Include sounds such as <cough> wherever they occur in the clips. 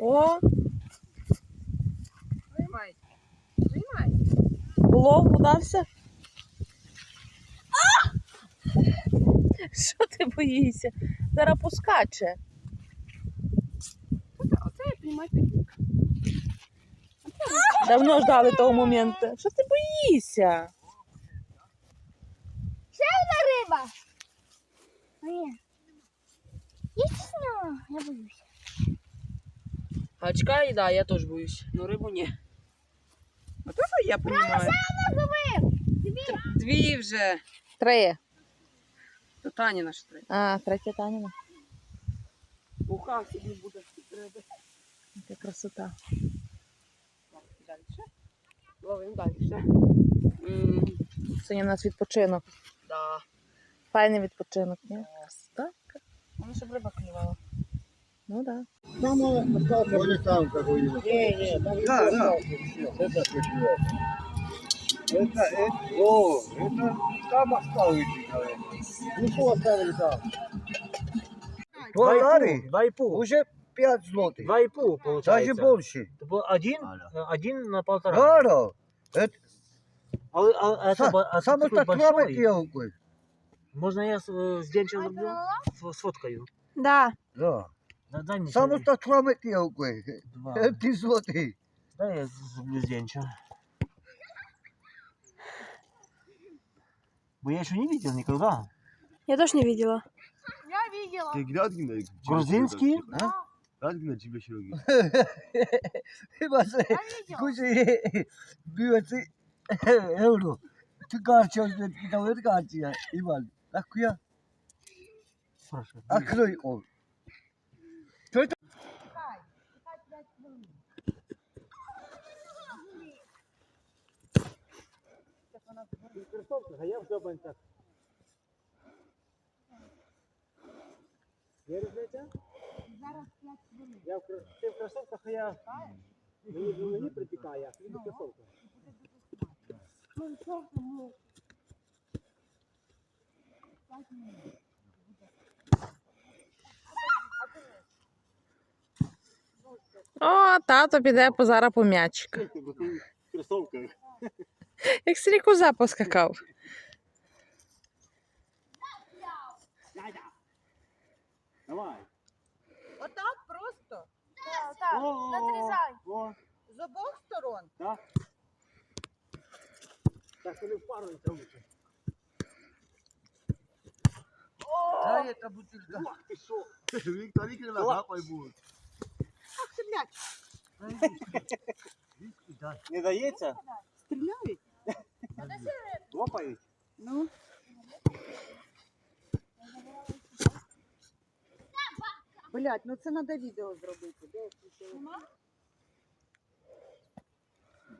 О, Приймай. Приймай. улов удався. А! Що ти боїшся? Зараз поскаче. Оце, я приймай. Давно ждали того моменту. Що ти боїшся? риба. Ні. Ясно, я боюсь. Гачка і да, я теж боюсь. Ну рибу ні. А то я приймаю? Дві вже. Три. То Тані наш три. А, третя Таніна. Уха собі буде риби. Яка красота. Далі. Ловимо далі. Сьогодні у нас відпочинок. Да. Файний відпочинок, ні? Красота. Воно щоб риба клювала. Ну так. Вони там какой Ні, ні, там Да, да. Это почему? Это, это, о, это там оставили, наверное. Ну что оставили там? Доллары? Два и пол. Уже 5 злотых. Два и пол получается. Даже больше. Один, э, один на полтора. Да, да. Это А, вы- а это, бо- а самый большой. мелкий. Можно я с, э, здельче забью? С, сфоткаю. Да. Да. Да, дай мне Самый сюда. такой мелкий. два. Это 5 злотых. Дай я заблю здельче. Бо я еще <laughs> не видел никогда. Я тоже не видела. Ты грядки на Грузинский? Грядки на тебе широкі. Chyba, że kusi były ty euro. Ty garcia, że ty nawet garcia. Iwan, tak ja, Спрашивай. A kroj on. А я в жопанцях. Віриш, Леся? Я в, кр- ти в кросовках, а я... Мені, мені притікає, а тобі в кросовках. О, тато піде по зараз по м'ячика. В кросовках. Як стрікоза поскакав. Давай. Отак просто. Так, О, надрізай. О, З обох сторон. так. Так, вони впаруються лучше. Дай яка бутилка. Ти що? <laughs> Віктор Віктор нахапай буде. Ах ти, блядь, Не дається? стріляють. Лопають. Ну. Блядь, ну це треба відео зробити. Де включила?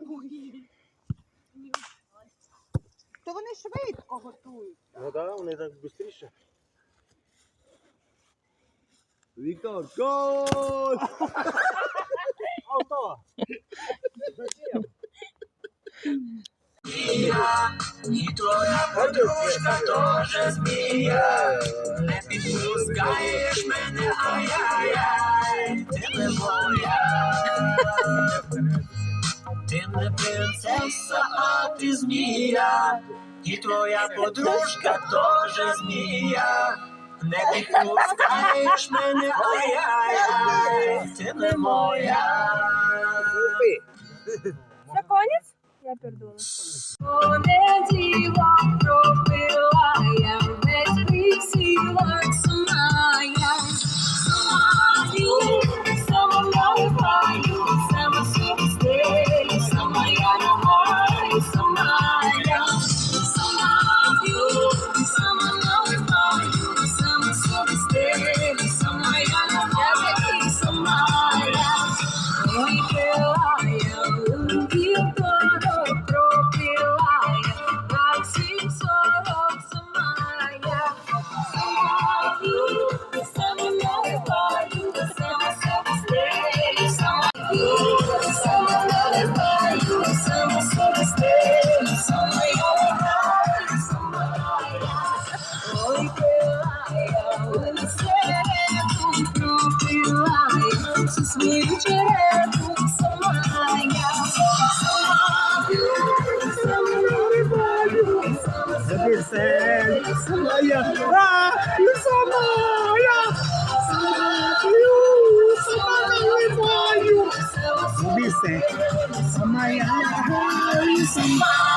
Ой. То вони швидко готують. Ну да, вони так швидше. Віктор, гол! Авто! Зачем? І твоя подружка тоже змія, не підпускаєш мене, ай-яй-яй, ти не моя. Ти не принцеса, а ти змія, і твоя подружка тоже змія, не підпускаєш мене, ай-яй-яй, ти не моя. Це конець? Я пердула. Одне діло пропила я весь твій сілок сама сама Записай. сама Я, а, ну сама я.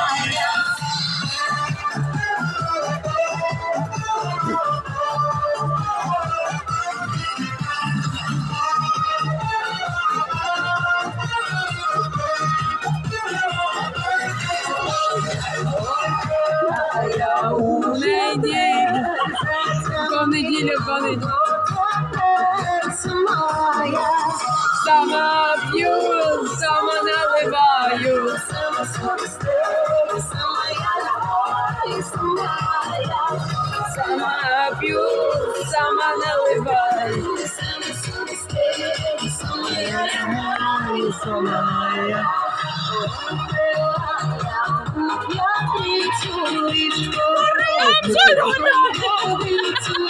Понеділю, понеділю. Сама я. Сама п'ю, сама наливаю. Сама собі стелю, сама я, сама я. Сама п'ю, сама наливаю. Сама собі стелю, сама я, Сама я. Горять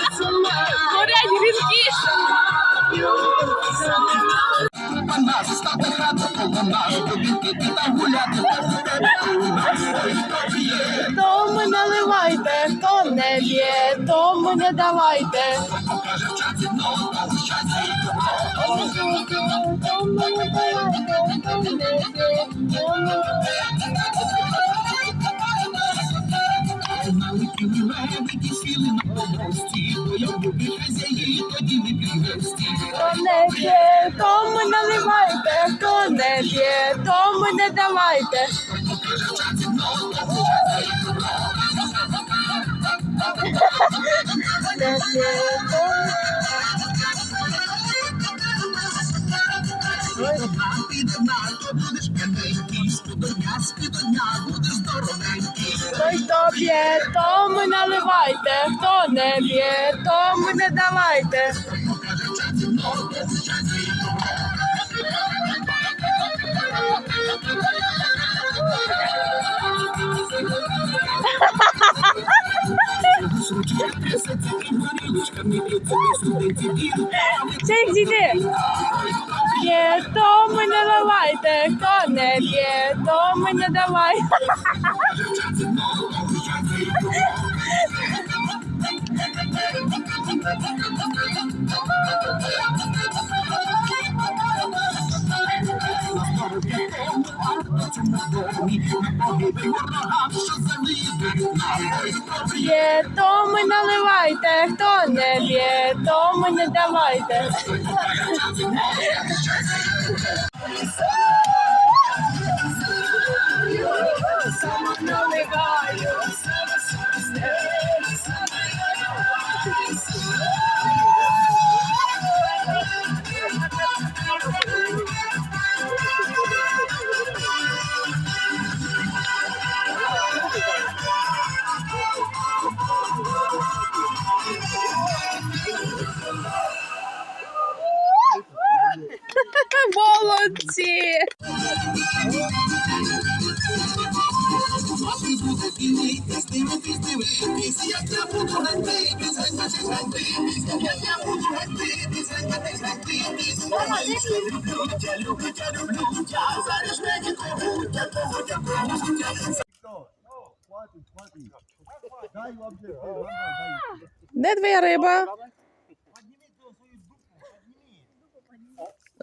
Тому наливайте, хто не б'є, тому не давайте. Хто не б'є, тому наливайте, хто не б'є, тому не давайте. Не б'є, тому- не давайте. Той, хто б'є, тому наливайте, хто не б'є, тому не давайте. Чек діти. Б'є, тому не наливайте, хто не б'є, тому не давайте. Б'є, тому не давайте. <laughs> Молодці! Де твоя риба?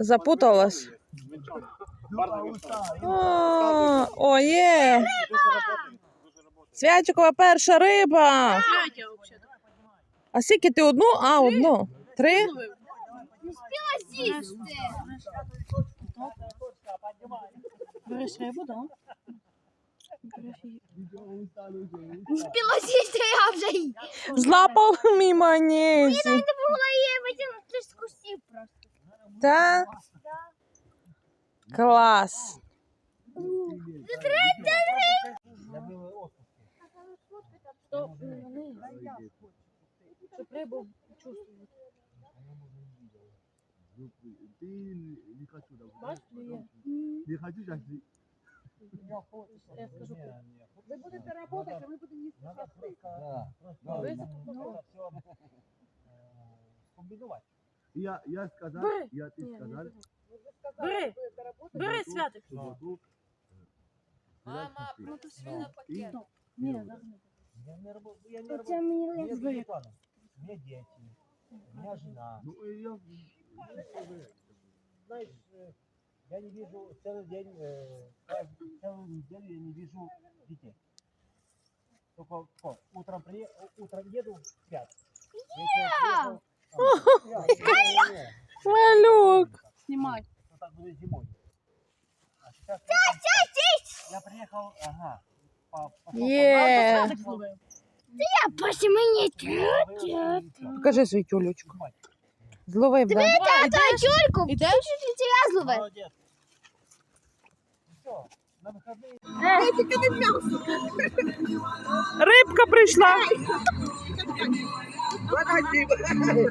Запуталась. О, о, є. Святікова перша риба. А скільки ти одну? А, одну. Три? Успіла сісти, я вже й. Злапав мій манезі. Не могла її витягнути з кустів просто. Да. Класс. Щоб рибу чувствувати. Ти не хочу давати. Не хочу зараз. Я скажу. Ви будете працювати, а ми будемо їсти щасливо. Я, я сказал, я ты сказал, Бери, бери, Святик. Мама, ну пакет. Ні, зараз не. Я не работаю, я не работаю. мені У меня легше. У меня дети, у меня жена. Ну, и я... Знаешь, э, я не вижу целый день, э, каждый- целую неделю я не вижу детей. Только утром, при... утром еду, спят. Вечером приехал, не, не, не. Малюк. Знімай. Ну так будет зимой. А сейчас летом- я приехал, ага. по- пошел Є. Святик зловив. Я просто мені по- и всё. Покажи свою тюлечку. Спать. Зловив, да? Давай, йдеш? тюльку. Ідеш? Я зловив. Молодец. Все, на выходные Рибка прийшла. Подожди, подожди.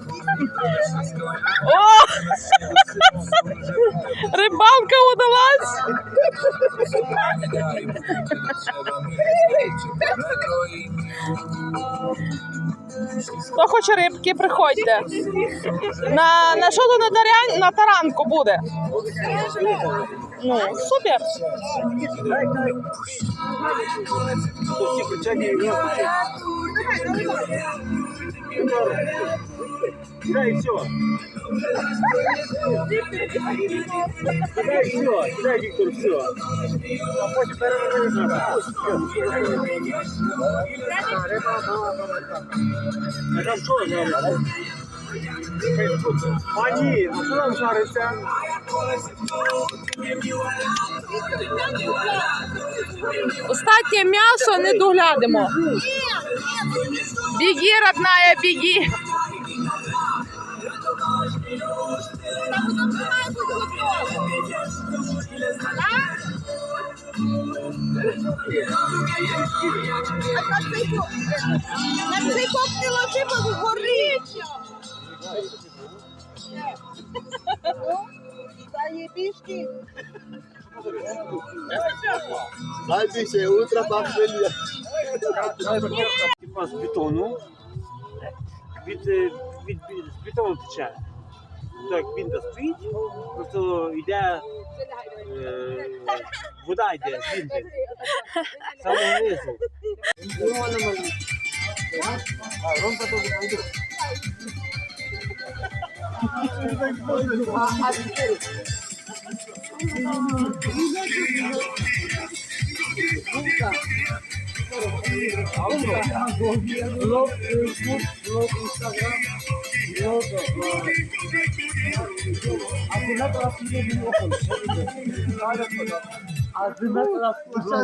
О! Рибалка удалась. Хто хоче рибки, приходьте. На, на що на, тарян, на таранку буде? Ну, супер. И все. Да, и все. Да, Виктор, все. А потім перевернемо. Там що зараз? А ні, а що там жариться? Остатнє м'ясо не доглядимо. Біги, родная, біги. На цей коп не ложи, бо горить. Заєбішки. Найбільше утро бахвелія. Типа з бетону. Від, е, від, від з бетону тече. Так він стоїть, просто йде е, вода йде звідти. Саме внизу. А, Ромка теж буде. Blog Facebook, blog Instagram, blog Adına tarafıyla bir okul. Adına tarafıyla